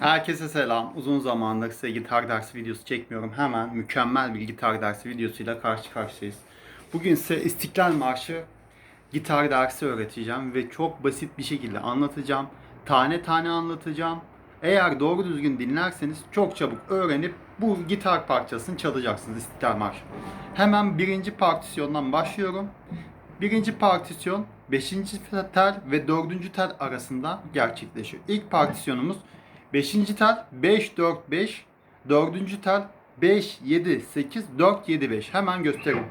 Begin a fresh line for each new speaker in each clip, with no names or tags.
Herkese selam. Uzun zamandır size gitar dersi videosu çekmiyorum. Hemen mükemmel bir gitar dersi videosuyla karşı karşıyayız. Bugün size İstiklal Marşı gitar dersi öğreteceğim ve çok basit bir şekilde anlatacağım. Tane tane anlatacağım. Eğer doğru düzgün dinlerseniz çok çabuk öğrenip bu gitar parçasını çalacaksınız İstiklal Marşı. Hemen birinci partisyondan başlıyorum. Birinci partisyon 5. tel ve 4. tel arasında gerçekleşiyor. İlk partisyonumuz 5. tel 5 4 5 4. tel 5 7 8 4 7 5 hemen göstereyim.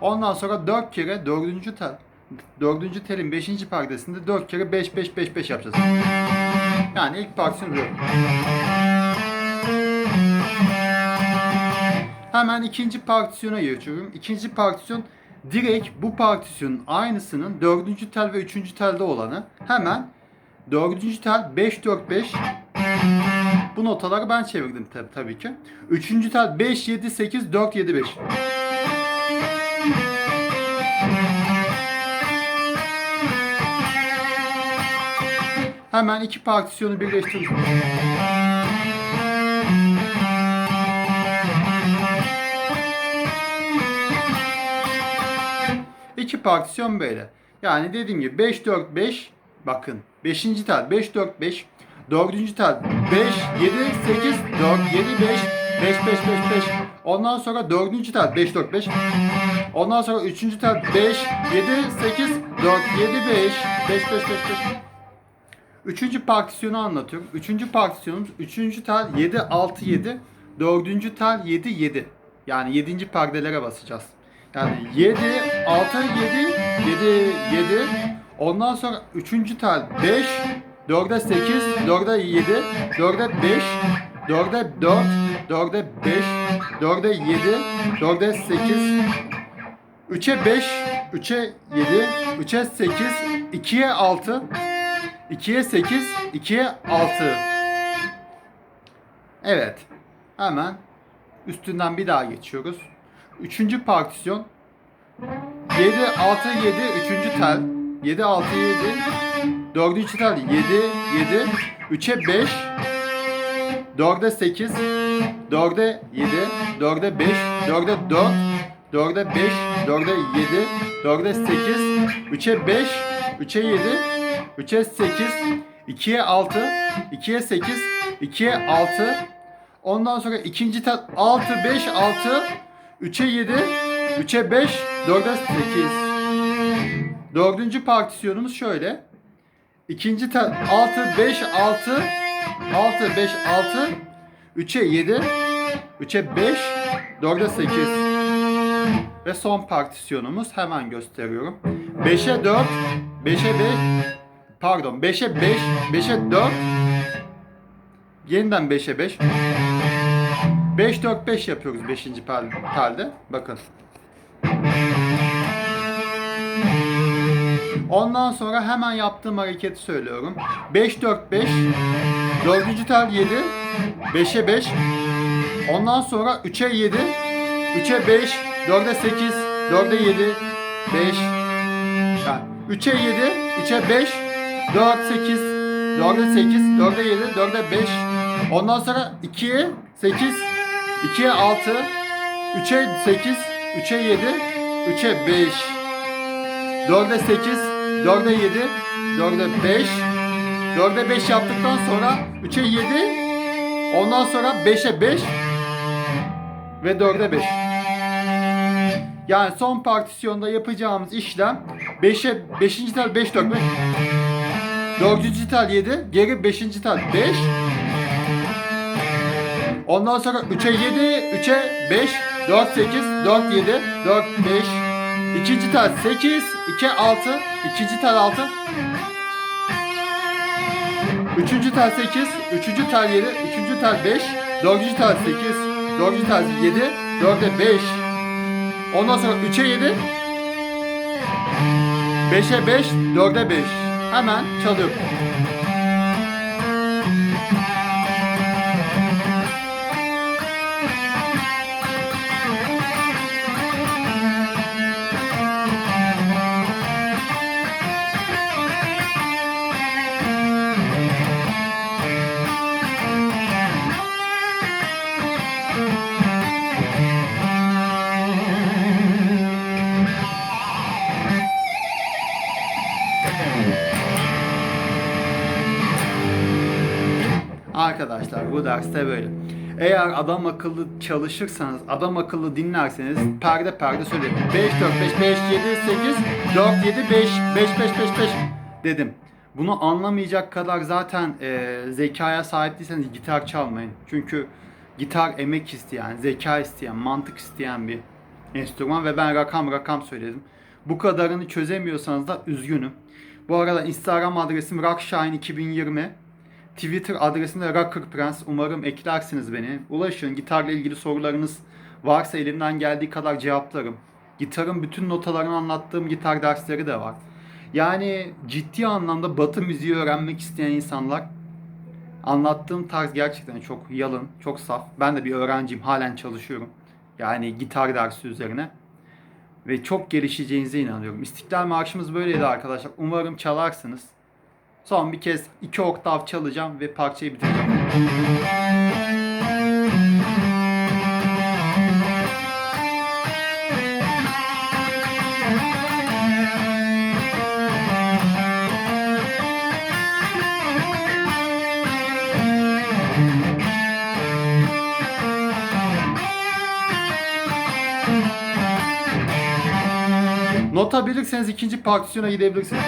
Ondan sonra 4 kere 4. tel 4. telin 5. perdesinde 4 kere 5 5 5 5 yapacağız. Yani ilk partisyon bu. Hemen ikinci partisyona geçiyorum. İkinci partisyon direkt bu partisyonun aynısının dördüncü tel ve üçüncü telde olanı. Hemen dördüncü tel 5 4 5 bu notaları ben çevirdim tabi tabii ki. Üçüncü tel 5 7 8 4 7 5. Hemen iki partisyonu birleştiriyorum. Partisyon böyle. Yani dediğim gibi 5 4 5 bakın 5. tel 5 4 5 4. tel 5 7 8 4 7 5 5 5 5 5 Ondan sonra 4. tel 5 4 5 Ondan sonra 3. tel 5 7 8 4 7 5 5 5 5 5 Üçüncü partisyonu anlatıyorum. Üçüncü partisyonumuz üçüncü tel 7 6 7 dördüncü tel 7 7 yani yedinci perdelere basacağız. Yani 7 6 7 7 7 ondan sonra üçüncü tel 5 4'e 8 4'e 7 4'e 5 4'e 4 4'e 5 4'e 7 4'e 8 3'e 5 3'e 7 3'e 8 2'ye 6 2'ye 8, 2'ye 6. Evet. Hemen üstünden bir daha geçiyoruz. Üçüncü partisyon. 7, 6, 7, üçüncü tel. 7, 6, 7. Dördüncü tel 7, 7. 3'e 5. 4'e 8. 4'e 7. 4'e 5. 4'e 4. 4'e 5. 4'e 7. 4'e 8. 3'e 5. 3'e 7. 3'e 8, 2'ye 6, 2'ye 8, 2'ye 6. Ondan sonra ikinci tel 6, 5, 6, 3'e 7, 3'e 5, 4'e 8. Dördüncü partisyonumuz şöyle. İkinci tel 6, 5, 6, 6, 5, 6, 3'e 7, 3'e 5, 4'e 8. Ve son partisyonumuz hemen gösteriyorum. 5'e 4, 5'e 5, Pardon 5'e 5, 5'e 4. Yeniden 5'e 5. 5 4 5 yapıyoruz 5. perde. Bakın. Ondan sonra hemen yaptığım hareketi söylüyorum. 5 4 5 4. tel 7 5'e 5 Ondan sonra 3'e 7 3'e 5 4'e 8 4'e 7 5 yani 3'e 7 3'e 5 4, 8, 4'e 8, 4'e 7, 4'e 5. Ondan sonra 2'ye 8, 2'ye 6, 3'e 8, 3'e 7, 3'e 5. 4'e 8, 4'e 7, 4'e 5. 4'e 5 yaptıktan sonra 3'e 7, ondan sonra 5'e 5 ve 4'e 5. Yani son partisyonda yapacağımız işlem 5'e 5. tel 5 4 5 Dördüncü tel 7. Geri beşinci tel 5. Ondan sonra 3'e 7, 3'e 5, 4, 8, 4, 7, 4, 5. İkinci tel 8, 2, 6. İkinci tel 6. Üçüncü tel 8, üçüncü tel 7, üçüncü tel 5, dördüncü tel 8, dördüncü tel 7, dörde 5. Ondan sonra 3'e 7, 5'e 5, 4'e 5. Hemen çalıyorum. Arkadaşlar bu derste böyle. Eğer adam akıllı çalışırsanız, adam akıllı dinlerseniz perde perde söyledim. 5 4 5 5 7 8 4 7 5 5 5 5 5 dedim. Bunu anlamayacak kadar zaten e, zekaya sahip değilseniz gitar çalmayın. Çünkü gitar emek isteyen, zeka isteyen, mantık isteyen bir enstrüman ve ben rakam rakam söyledim. Bu kadarını çözemiyorsanız da üzgünüm. Bu arada Instagram adresim rockshine2020. Twitter adresim de Prince. Umarım eklersiniz beni. Ulaşın. Gitarla ilgili sorularınız varsa elimden geldiği kadar cevaplarım. Gitarın bütün notalarını anlattığım gitar dersleri de var. Yani ciddi anlamda batı müziği öğrenmek isteyen insanlar anlattığım tarz gerçekten çok yalın, çok saf. Ben de bir öğrenciyim, halen çalışıyorum. Yani gitar dersi üzerine. Ve çok gelişeceğinize inanıyorum. İstiklal Marşımız böyleydi arkadaşlar. Umarım çalarsınız. Son bir kez iki oktav çalacağım ve parçayı bitireceğim. Nota bilirseniz ikinci partisyona gidebilirsiniz.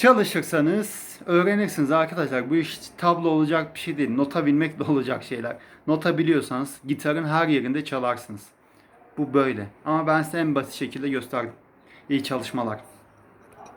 Çalışırsanız öğrenirsiniz arkadaşlar. Bu iş tablo olacak bir şey değil. Nota bilmekle olacak şeyler. Nota biliyorsanız gitarın her yerinde çalarsınız. Bu böyle. Ama ben size en basit şekilde gösterdim. İyi çalışmalar.